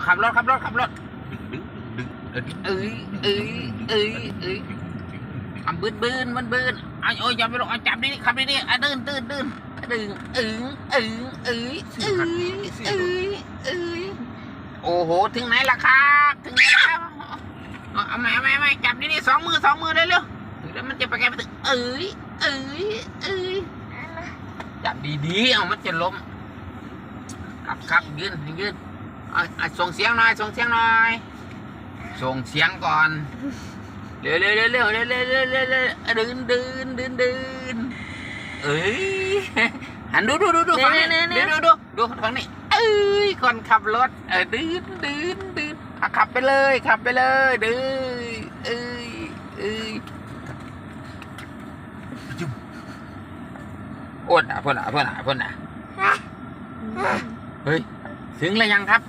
เอาขับรถขับรถขับรถเอ้ยเอ้ยเอ้ยเอ้ยทำบืนบืนมันบืนเอาโอ้ยอย่าไปลงเอาจับดิขับดิดิอะเดินเดินเดินดึงเอ้ยเอ้ยเอ้ยเอ้ยเอ้ยเอ้ยโอ้โหถึงไหนล่ะครับถึงไหนแล้วเอามาเอามาเอามาจับดิดิสองมือสองมือเร็วเร็วแล้วมันจะไปไกลไปถึงเอ้ยเอ้ยเอ้ยจับดีๆเอามันจะล้มครับครับยืนยืน อาเอาส่งเสียงหน่อยส่งเสียงหน่อย ส่งเสียงก่อน เร็วเร็วเร็วเร็วเร็วเร็วเร็วเร็วเร็วเดินเดินเดินเดินเอ้ยหันดูดูดูดูฝั่งนี้ดูดูดูดูฝั่งนี้เอ้ยคนขับรถเออดืนดืนดืนอะขับไปเลยขับไปเลยดื้อเอ้ยเอ้ยอ้วนอะพ่นอะพ่นอะพ่นอะเฮ้ยถึงแล้วยังครับ